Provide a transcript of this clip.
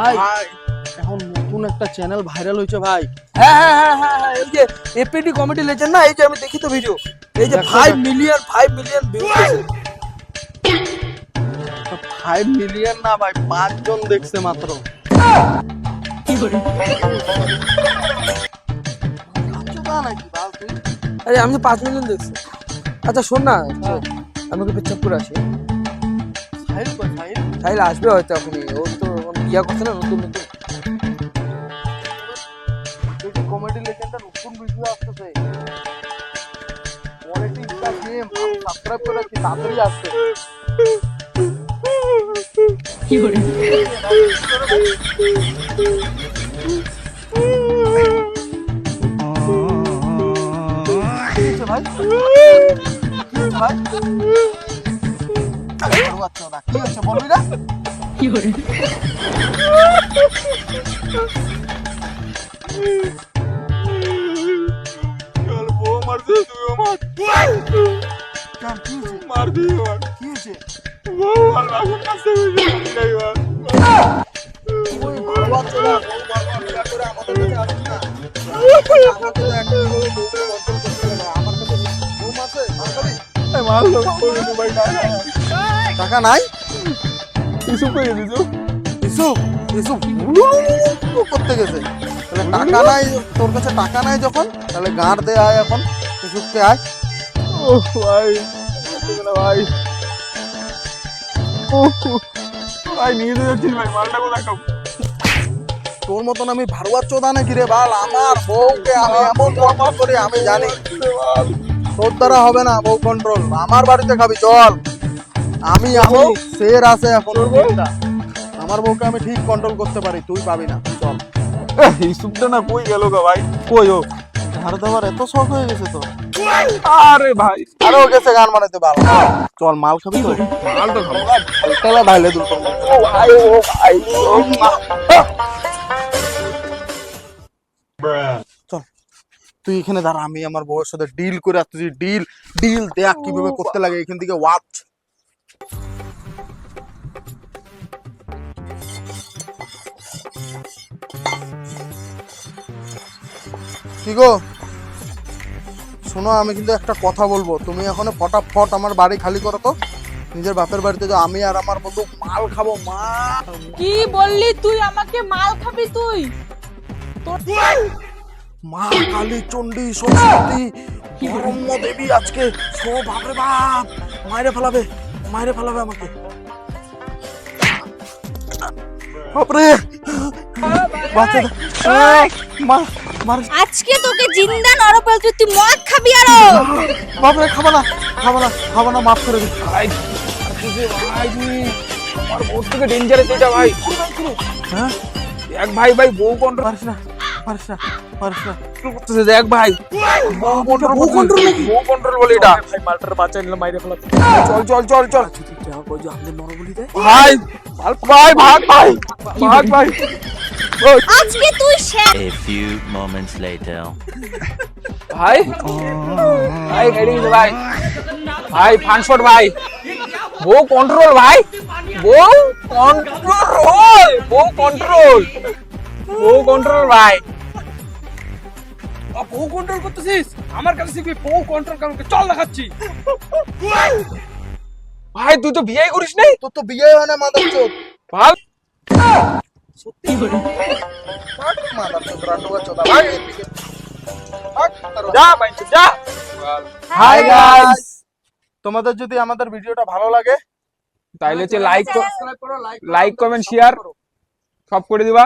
ভাই। এখন নতুন একটা চ্যানেল ভাইরাল হয়েছে ভাই। হ্যাঁ হ্যাঁ হ্যাঁ হ্যাঁ হ্যাঁ এই যে এপিডি কমেডি লেজেন্ড না এই যে আমি দেখি তো ভিডিও এই যে five million five million five million না ভাই পাঁচজন দেখছে মাত্র। চোদা নাকি আরে আমি তো পাঁচ মিলিয়ন দেখছি। আচ্ছা শোন না আমি ওকে পেচ্ছাপ করে আসি। সাহিল আসবে হয়তো এখনই। ও বিয়া করছে না নতুন নতুন। কমেডি লেজেন্ডটা নতুন ভিডিও আসতেছে। কোয়ালিটি ইস্টা গেম সাবস্ক্রাইব করে রাখি তাড়াতাড়ি আসছে কি হয়েছে ভাই? কি ভাই? কি হয়েছে বলবি না? চল বউ মারছে তুইও মার কেন কি হয়েছে মার দিয়ে মার কি হয়েছে বউ আর আগুন কাছে হয়েছে নাই মার ওই ভালো বাচ্চা ওরা, বউ বারবার বিয়া করে আমাদের কাছে আসছে না। আমাকে তো একটা করে বউকে control করতে হবে না। আমার কাছে বউ মারছে, মারখালি। মারলো ভাই না টাকা নাই টাকা নাই তোর কাছে টাকা যখন তাহলে এখন আয় ও ভাই ভাই ও ভাই তোর মতন আমি ভারুয়ার চোদা নাকি রে বাল আমার বউকে আমি এমন করি আমি জানি তোর দ্বারা হবে না বউ কন্ট্রোল আমার বাড়িতে খাবি চল আমি আমি শের আছে এখন আমার বউকে আমি ঠিক কন্ট্রোল করতে পারি তুই পাবি না চল। এই সুপটা না কই গেল গো ভাই? কই ও? ধার দেওয়ার এত শখ হয়ে গেছে তো। আরে ভাই। আরও গেছে গান বানাইতে ভালো চল মাল খাবি তো। মাল তো খাব ঢাইলে ও ভাই ও ভাই ও মা। চল তুই এখানে দাঁড়া আমি আমার বউয়ের সাথে ডিল করে আসতেছি। ডিল ডিল দেখ কীভাবে করতে লাগে এখান থেকে ওয়াচ কি গো? শোনো আমি কিন্তু একটা কথা বলব। তুমি এখন ফটাফট আমার বাড়ি খালি করো তো। নিজের বাপের বাড়িতে যাও আমি আর আমার বন্ধু মাল খাব মা। কি বললি তুই? আমাকে মাল খাবি তুই? মা কালী চণ্ডী সরস্বতী ব্রহ্ম দেবী আজকে সব বাপরে বাপ মায়েরে ফেলাবে মায়েরে ফেলাবে আমাকে। বাপরে! বাচ্চা মা মার আজকে তোকে জিন্দা নরপেল তুই তুই মদ খাবি আরও। বাপরে খাব না খাব না খাব না মাফ করে দিই ভাই ভাই আমার বউ থেকে ডেঞ্জারাস এটা ভাই। হ্যাঁ? এক ভাই ভাই বউ কন্ট্রোল পারিস না পারিস না পারিস না। করতেছে দেখ ভাই। বউ কন্ট্রোল বউ নাকি? বউ কন্ট্রোল বলে এটা। ভাই মালটার বাচ্চা নিলে মাইরে ফেলা। চল চল চল চল। যা যে নরবলি দেয় ভাই ভাই ভাগ ভাই। ভাগ ভাই। আজকে তুই শেষ। A few moments later. ভাই? ভাই রেডি ভাই? ভাই ফানশট ভাই। বউ কন্ট্রোল ভাই। বউ কন্ট্রোল বউ কন্ট্রোল বউ কন্ট্রোল ভাই। বউ কন্ট্রোল করতেছিস? আমার কাছে শিখবি বউ কন্ট্রোল কেমন চল দেখাচ্ছি। ভাই তুই তো বিয়ে করিস নাই? তোর তো বিয়ে হয় না মাদার ভাই। হাই গাইস তোমাদের যদি আমাদের ভিডিওটা ভালো লাগে তাহলে হচ্ছে like like like comment share সব করে দিবা।